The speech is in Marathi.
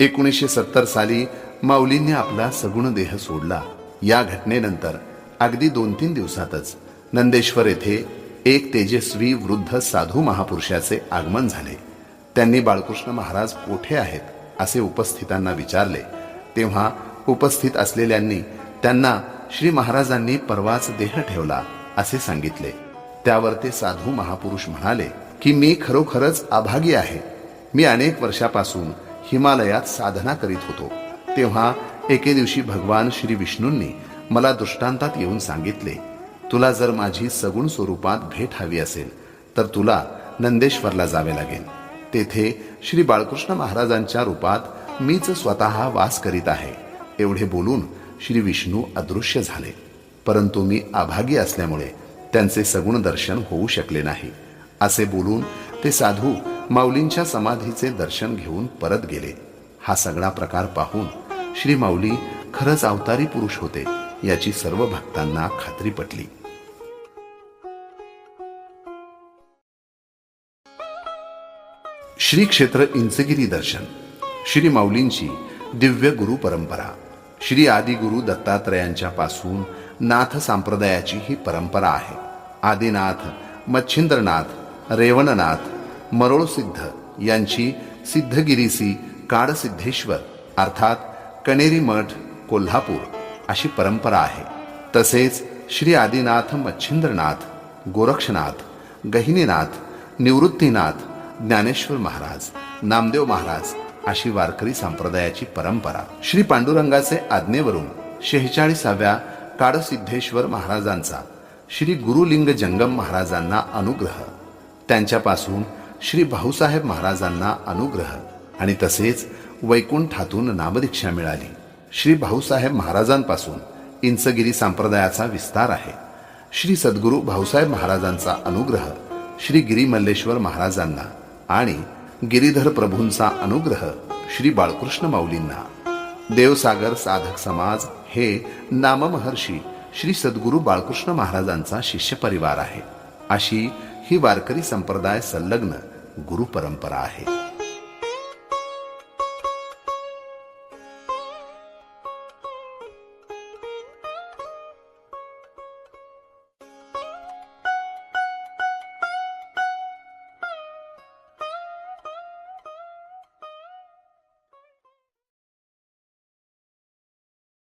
एकोणीसशे सत्तर साली माऊलींनी आपला सगुण देह सोडला. या घटनेनंतर अगदी दोन तीन दिवसातच नंदेश्वर येथे एक तेजस्वी वृद्ध साधू महापुरुषाचे आगमन झाले. त्यांनी बाळकृष्ण महाराज कोठे आहेत असे उपस्थितांना विचारले. तेव्हा उपस्थित असलेल्यांनी त्यांना श्री महाराजांनी परवाच देह ठेवला असे सांगितले. त्यावर ते साधू महापुरुष म्हणाले की मी खरोखरच अभागी आहे. मी अनेक वर्षापासून हिमालयात साधना करीत होतो. तेव्हा एके दिवशी भगवान श्री विष्णूंनी मला दृष्टांतात येऊन सांगितले तुला जर माझी सगुण स्वरूपात भेट हवी असेल तर तुला नंदेश्वरला जावे लागेल. तेथे श्री बाळकृष्ण महाराजांच्या रूपात मीच स्वतः वास करीत आहे. एवढे बोलून श्री विष्णू अदृश्य झाले. परंतु मी अभागी असल्यामुळे त्यांचे सगुण दर्शन होऊ शकले नाही. असे बोलून ते साधू माऊलींच्या समाधीचे दर्शन घेऊन परत गेले. हा सगळा प्रकार पाहून श्री माऊली खरंच अवतारी पुरुष होते याची सर्व भक्तांना खात्री पटली. श्री क्षेत्र इंचगिरी दर्शन. श्री माऊलींची दिव्य गुरु परंपरा. श्री आदिगुरु दत्तात्रयांच्या पासून नाथ संप्रदायाची ही परंपरा आहे. आदिनाथ मच्छिंद्रनाथ रेवणनाथ मरोळसिद्ध यांची सिद्धगिरीसी काडसिद्धेश्वर अर्थात कणेरी मठ कोल्हापूर अशी परंपरा आहे. तसेच श्री आदिनाथ मच्छिंद्रनाथ गोरक्षनाथ गहिनीनाथ निवृत्तीनाथ ज्ञानेश्वर महाराज नामदेव महाराज अशी वारकरी संप्रदायाची परंपरा. श्री पांडुरंगाचे आज्ञेवरून शेहेचाळीसाव्या काडसिद्धेश्वर महाराजांचा श्री गुरुलिंग जंगम महाराजांना अनुग्रह. त्यांच्यापासून श्री भाऊसाहेब महाराजांना अनुग्रह आणि तसेच वैकुंठातून नामदीक्षा मिळाली. श्री भाऊसाहेब महाराजांपासून इंचगिरी संप्रदायाचा विस्तार आहे. श्री सद्गुरू भाऊसाहेब महाराजांचा अनुग्रह श्री गिरीमल्लेश्वर महाराजांना आणि गिरीधर प्रभूंचा अनुग्रह श्री बाळकृष्ण माऊलींना. देवसागर साधक समाज हे नाममहर्षी श्री सद्गुरू बाळकृष्ण महाराजांचा शिष्य परिवार आहे. अशी ही वारकरी संप्रदाय संलग्न गुरुपरंपरा आहे.